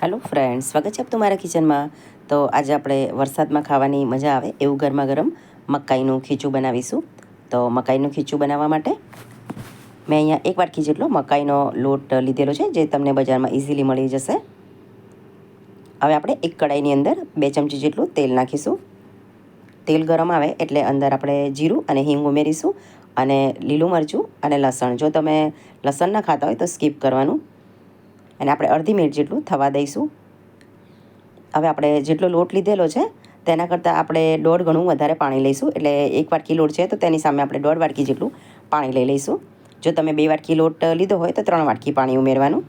Hello friend સ્વાગત છે આપ તમારા કિચનમાં. તો આજે આપણે વરસાદમાં ખાવાની મજા આવે એવું ગરમા ગરમ મકાઈનું ખીચું બનાવીશું. તો મકાઈનું ખીચું બનાવવા માટે મેં અહીંયા એક વાટકી જેટલો મકાઈનો લોટ લીધેલો છે, જે તમને બજારમાં ઇઝીલી મળી જશે. હવે આપણે એક કડાઈની અંદર બે ચમચી જેટલું તેલ નાખીશું. તેલ ગરમ આવે એટલે અંદર આપણે જીરું અને હિંગ ઉમેરીશું અને લીલું મરચું અને લસણ. જો તમે લસણ ના ખાતા હોય તો સ્કીપ કરવાનું. અને આપણે અડધી મિનિટ જેટલું થવા દઈશું. હવે આપણે જેટલો લોટ લીધેલો છે, તેના કરતાં આપણે દોઢ ગણું વધારે પાણી લઈશું. એટલે એક વાટકી લોટ છે, તો તેની સામે આપણે દોઢ વાટકી જેટલું પાણી લઈ લઈશું. જો તમે બે વાટકી લોટ લીધો હોય, તો ત્રણ વાટકી પાણી ઉમેરવાનું.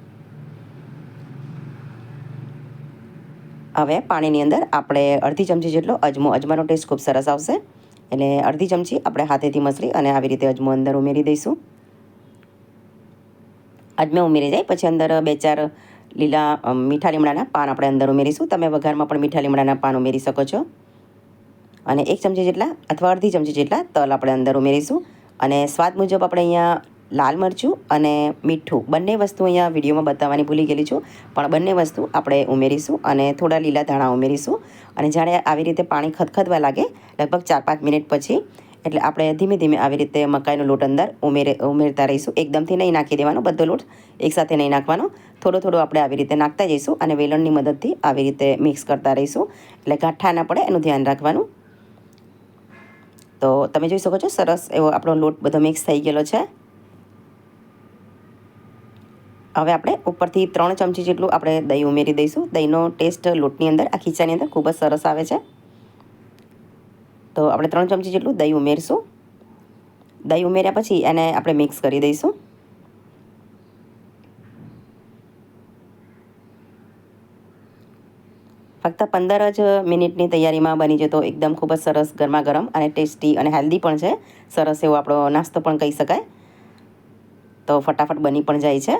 હવે પાણીની અંદર આપણે અડધી ચમચી જેટલો અજમો. અજમાનો ટેસ્ટ ખૂબ સરસ આવશે. એટલે અડધી ચમચી આપણે હાથેથી મસળી અને આવી રીતે અજમો અંદર ઉમેરી દઈશું. અજમે ઉમેરી જાય. પછી અંદર બે ચાર લીલા મીઠા લીમડાના પાન આપણે અંદર ઉમેરીશું. તમે વઘારમાં પણ મીઠા લીમડાના પાન ઉમેરી શકો છો. અને એક ચમચી જેટલા અથવા અડધી ચમચી જેટલા તલ આપણે અંદર ઉમેરીશું. અને સ્વાદ મુજબ આપણે અહીંયા લાલ મરચું અને મીઠું બંને વસ્તુ અહીંયા વિડીયોમાં બતાવવાની ભૂલી ગયેલી છું. પણ બંને વસ્તુ આપણે ઉમેરીશું અને થોડા લીલા ધાણા ઉમેરીશું. અને જ્યારે આવી રીતે પાણી ખદખદવા લાગે, લગભગ ચાર પાંચ મિનિટ પછી એટલે આપણે ધીમે ધીમે આવી રીતે મકાઈનો લોટ અંદર ઉમેરે, ઉમેરતા રહીશું. એકદમથી નહીં નાખી દેવાનો, બધો લોટ એકસાથે નહીં નાખવાનો. થોડો થોડો આપણે આવી રીતે નાખતા જઈશું અને વેલણની મદદથી આવી રીતે મિક્સ કરતા રહીશું. એટલે ગાંઠા ના પડે, એનું ધ્યાન રાખવાનું. તો તમે જોઈ શકો છો, સરસ એવો આપણો લોટ બધો મિક્સ થઈ ગયેલો છે. હવે આપણે ઉપરથી ત્રણ ચમચી જેટલું આપણે દહીં ઉમેરી દઈશું. દહીંનો ટેસ્ટ લોટની અંદર, આ ખીચાની અંદર ખૂબ જ સરસ આવે છે. તો આપણે ત્રણ ચમચી જેટલું દહીં ઉમેરીશું. દહીં ઉમેર્યા પછી એને આપણે મિક્સ કરી દઈશું. ફક્ત પંદર જ મિનિટની તૈયારીમાં બની જતો એકદમ ખૂબ જ સરસ ગરમા ગરમ અને ટેસ્ટી અને હેલ્ધી પણ છે. સરસ એવો આપણો નાસ્તો પણ કહી શકાય. તો ફટાફટ બની પણ જાય છે.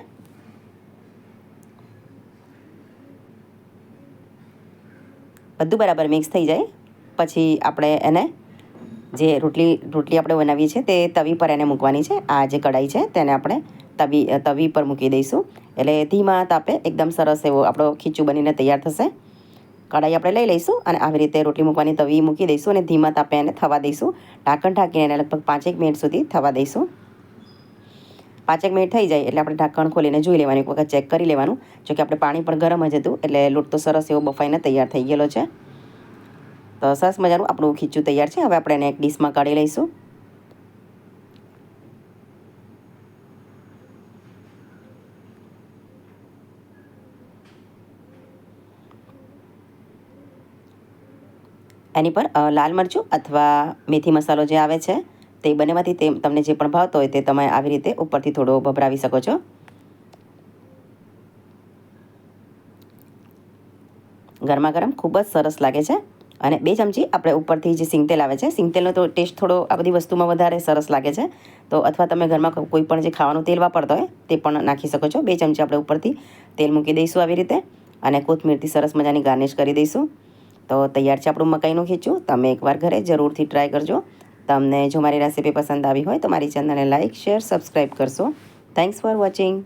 બધું બરાબર મિક્સ થઈ જાય. પછી આપણે એને જે રોટલી રોટલી આપણે બનાવીએ છીએ તે તવી પર એને મૂકવાની છે. આ જે કઢાઈ છે તેને આપણે તવી તવી પર મૂકી દઈશું. એટલે ધીમા તાપે એકદમ સરસ એવો આપણો ખીચું બનીને તૈયાર થશે. કઢાઈ આપણે લઈ લઈશું અને આવી રીતે રોટલી મૂકવાની તવી મૂકી દઈશું અને ધીમા તાપે એને થવા દઈશું. ઢાંકણ ઢાંકીને એને લગભગ પાંચેક મિનિટ સુધી થવા દઈશું. પાંચેક મિનિટ થઈ જાય એટલે આપણે ઢાંકણ ખોલીને જોઈ લેવાનું, એક વખત ચેક કરી લેવાનું. જો કે આપણે પાણી પણ ગરમ જ હતું એટલે લોટ તો સરસ એવો બફાઈને તૈયાર થઈ ગયેલો છે. તો સરસ મજાનું આપણું ખીચું તૈયાર છે. હવે આપણે એને એક ડીશમાં કાઢી લઈશું. એની પર લાલ મરચું અથવા મેથી મસાલો જે આવે છે, તે બંનેમાંથી તે તમને જે પણ ભાવતો હોય તે તમે આવી રીતે ઉપરથી થોડો ભભરાવી શકો છો. ગરમા ગરમ ખૂબ જ સરસ લાગે છે. અને બે ચમચી આપણે ઉપરથી જે સિંગતેલ આવે છે, સિંગતેલનો તો ટેસ્ટ થોડો આ બધી વસ્તુમાં વધારે સરસ લાગે છે. તો અથવા તમે ઘરમાં કોઈ પણ જે ખાવાનું તેલ વાપરતો હોય, તે પણ નાખી શકો છો. બે ચમચી આપણે ઉપરથી તેલ મૂકી દઈશું આવી રીતે અને કોથમીરથી સરસ મજાની ગાર્નિશ કરી દઈશું. તો તૈયાર છે આપણું મકાઈનું ખીચું. તમે એકવાર ઘરે જરૂરથી ટ્રાય કરજો. તમને જો મારી રેસીપી પસંદ આવી હોય તો મારી ચેનલને લાઇક શેર સબસ્ક્રાઈબ કરશો. Thanks for watching